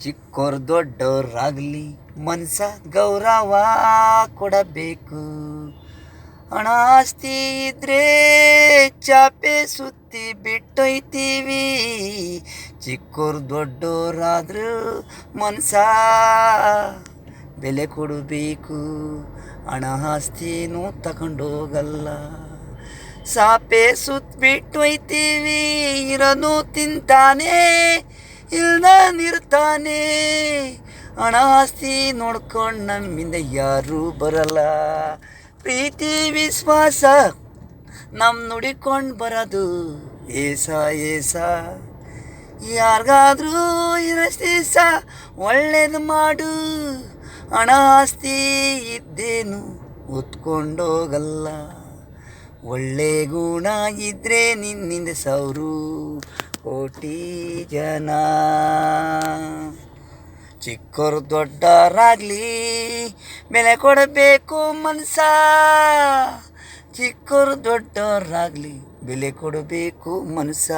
ಚಿಕ್ಕೋರ್ ದೊಡ್ಡೋರಾಗ್ಲಿ ಮನ್ಸ ಗೌರವ ಕೊಡಬೇಕು. ಹಣ ಆಸ್ತಿ ಇದ್ರೆ ಚಾಪೆ ಸುತ್ತಿ ಬಿಟ್ಟೊಯ್ತೀವಿ. ಚಿಕ್ಕೋರ್ ದೊಡ್ಡೋರಾದ್ರು ಮನ್ಸ ಬೆಲೆ ಕೊಡಬೇಕು. ಹಣ ಆಸ್ತಿನೂ ತಗೊಂಡೋಗಲ್ಲ. ಸಾಪೆ ಸುತ್ತಿ ಬಿಟ್ಟೊಯ್ತೀವಿ ಇರೋನು ತಿಂತಾನೆ. ಇಲ್ದ ನಿರ್ತಾನೆ ಹಣ ಆಸ್ತಿ ನೋಡ್ಕೊಂಡು ನಮ್ಮಿಂದ ಯಾರೂ ಬರಲ್ಲ. ಪ್ರೀತಿ, ವಿಶ್ವಾಸ ನಮ್ಮ ನುಡಿಕೊಂಡು ಬರೋದು. ಏಸ ಏಸ. ಯಾರಿಗಾದ್ರೂ ಇರಷ್ಟು ಸ, ಒಳ್ಳೇದು ಮಾಡು. ಹಣ ಆಸ್ತಿ ಇದ್ದೇನು ಹೊತ್ಕೊಂಡೋಗಲ್ಲ ಒಳ್ಳೆ ಗುಣ ಇದ್ರೆ ನಿನ್ನಿಂದ ಸಾವಿರು. ಕೋಟಿ ಜನ. ಚಿಕ್ಕವರು ದೊಡ್ಡರಾಗ್ಲಿ ಬೆಲೆ ಕೊಡಬೇಕು ಮನಸ ಚಿಕ್ಕರು ದೊಡ್ಡವರಾಗ್ಲಿ ಬೆಲೆ ಕೊಡಬೇಕು ಮನಸ